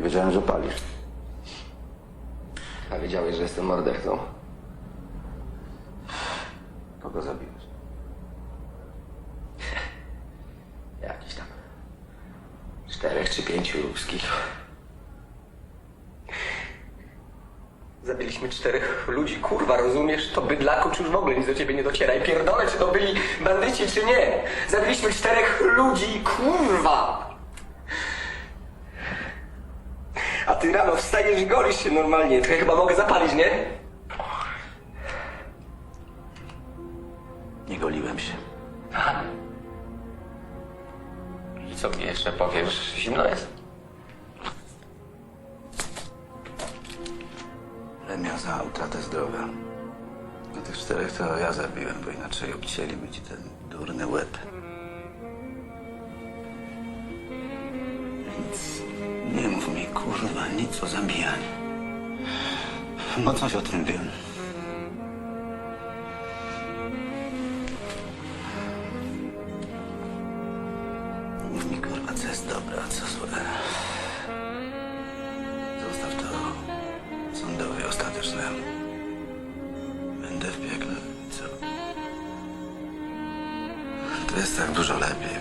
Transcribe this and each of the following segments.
Nie wiedziałem, że palisz. A wiedziałeś, że jestem mordercą? Kogo zabiłeś? Jakiś tam. Czterech czy pięciu ludzkich. Zabiliśmy czterech ludzi, kurwa, rozumiesz? To bydlaku, czy już w ogóle nic do ciebie nie dociera i pierdolę, czy to byli bandyci, czy nie. Zabiliśmy czterech ludzi, kurwa! A ty rano wstajesz i golisz się normalnie. To ja chyba mogę zapalić, nie? Nie goliłem się. I co mi jeszcze powiesz? Zimno jest? Lemia za utratę zdrowia. A tych czterech to ja zabiłem, bo inaczej obcięliby ci ten durny łeb. Nic kurwa, nic o zabijaniu. Bo coś o tym wiem. Mów mi, kurwa, co jest dobre, a co złe. Zostaw to sądowi ostatecznemu. Będę w piekle? To jest tak dużo lepiej.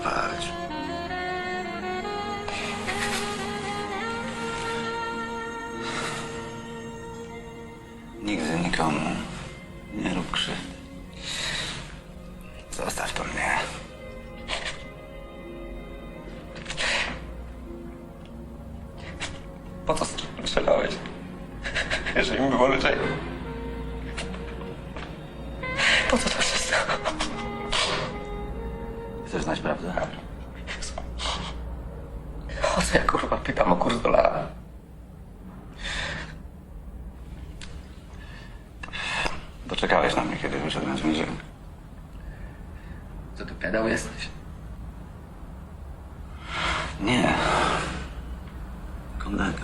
Nigdy nikomu nie rób krzywdy. Zostaw to mnie. Po co strzelałeś? Jeżeli mi było lżej. Po co to wszystko? Chcesz znać prawdę? O co ja kurwa pytam o kurs Doczekałeś na mnie, kiedy wyszedłem z więzienia. Co ty pedał jesteś? Nie. Kolega.